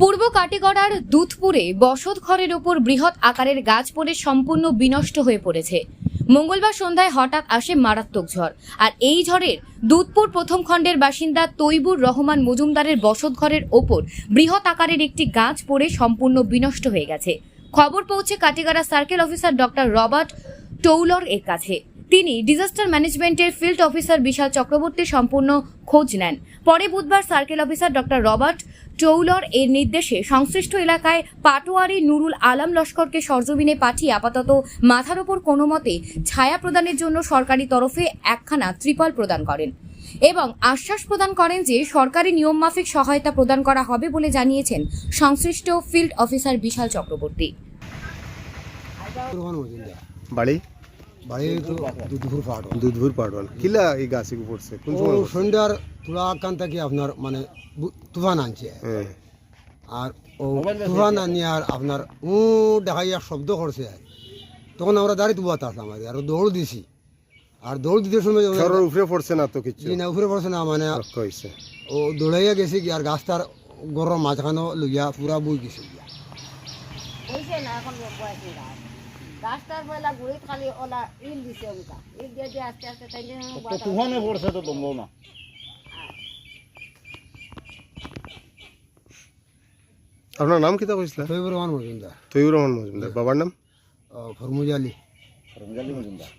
পূর্ব কাটিগড়ার দুধপুরে বসত ঘরের ওপর বৃহৎ আকারের গাছ পড়ে সম্পূর্ণ বিনষ্ট হয়ে পড়েছে। মঙ্গলবার সন্ধ্যায় হঠাৎ আসে মারাত্মক ঝড়। আর এই ঝড়ের দুধপুর প্রথম খণ্ডের বাসিন্দা তৈবুর রহমান মজুমদারের বসত ঘরের ওপর বৃহৎ আকারের একটি গাছ পড়ে সম্পূর্ণ বিনষ্ট হয়ে গেছে। খবর পৌঁছে Katigorah circle officer doctor Robert Taylor এর কাছে। তিনি ডিজাস্টার ম্যানেজমেন্টের ফিল্ড অফিসার বিশাল চক্রবর্তী সম্পূর্ণ খোঁজ নেন। পরে বুধবার circle officer doctor Robert Taylor এর নির্দেশে সংশ্লিষ্ট এলাকায় পাটোয়ারি নুরুল আলম লস্করকে সরজমিনে পাঠিয়ে আপাতত মাথার ওপর কোনো মতে ছায়া প্রদানের জন্য সরকারি তরফে একখানা ত্রিপল প্রদান করেন এবং আশ্বাস প্রদান করেন যে সরকারি নিয়মমাফিক সহায়তা প্রদান করা হবে বলে জানিয়েছেন সংশ্লিষ্ট ফিল্ড অফিসার বিশাল চক্রবর্তী। বাড়ি? পাহাড় পাটওয়াল কিলা এই গাছে পড়ছে? কোন সময় সন্ধ্যার তুলা কান থেকে আপনার মানে বু- তুফান আনছে। আর ও তুফান আনি আর আপনার উ দেখাইয়া শব্দ করছে। তখন আমরা দাঁড়িয়ে তুবাতে আসলাম আর আর দৌড় দিছি। আর দৌড় দিতে সময় সরের উপরে পড়ছে না তো কিছু? না উপরে পড়ছে না মানে ও দৌড়াইয়া গেছে কি আর গাছটার গরম মাঝখানে লইয়া পুরা বই গেছে গিয়া। গাছটার বেলা গুড়িত খালি ওলা ইল দিছে ওটা ইল দিয়ে দিয়ে আস্তে আস্তে তাই তুফানে পড়ছে তো বম্ব না আপনার নাম কিতা কইছিল তৈবুর রহমান মজুমদার তৈবুর রহমান মজুমদার বাবার নাম? ফরমুজালি রমজালি মজুমদার